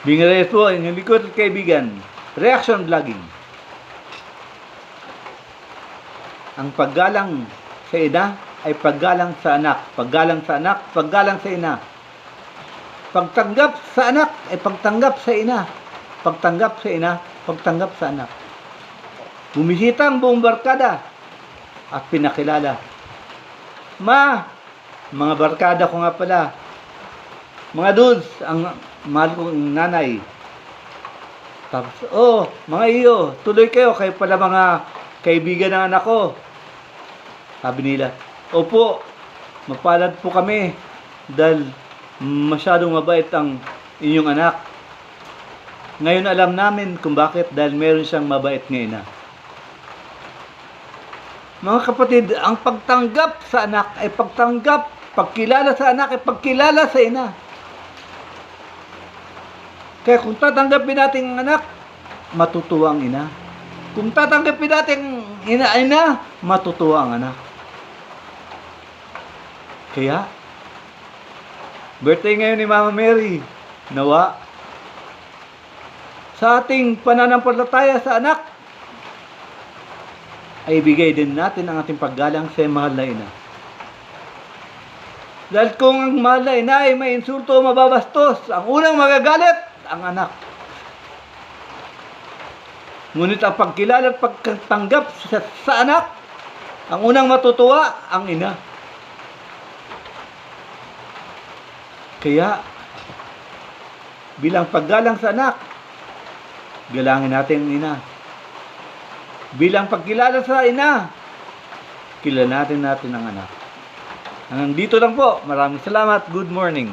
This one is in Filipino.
Bing Reyes po, inyong likod at kaibigan. Reaction Vlogging. Ang paggalang sa ina ay paggalang sa anak. Paggalang sa anak, paggalang sa ina. Pagtanggap sa anak ay pagtanggap sa ina. Pagtanggap sa ina, pagtanggap sa anak. Bumisita ang buong barkada at pinakilala. Ma, mga barkada ko nga pala. Mga dudes, ang mahal kong nanay. Tapos, oh, mga iyo, tuloy kayo, kayo pala mga kaibigan ng anak ko. Sabi nila, opo, mapalad po kami dahil masyadong mabait ang inyong anak. Ngayon alam namin kung bakit dahil meron siyang mabait na ina. Mga kapatid, ang pagtanggap sa anak ay pagtanggap, pagkilala sa anak ay pagkilala sa ina. Kaya kung tatanggapin natin ang anak, matutuwa ang ina. Kung tatanggapin natin ang ina, ina, matutuwa ang anak. Kaya, birthday ngayon ni Mama Mary, nawa, sa ating pananampalataya sa anak, ay ibigay din natin ang ating paggalang sa mahal na ina. Dahil kung ang mahal na ina ay may insulto o mababastos, ang unang magagalit, ang anak. Ngunit ang pagkilala at pagkatanggap sa, sa anak, ang unang matutuwa, ang ina. Kaya, bilang paggalang sa anak, galangin natin ang ina. Bilang pagkilala sa ina, kilala natin natin ang anak. Hanggang dito lang po. Maraming salamat. Good morning.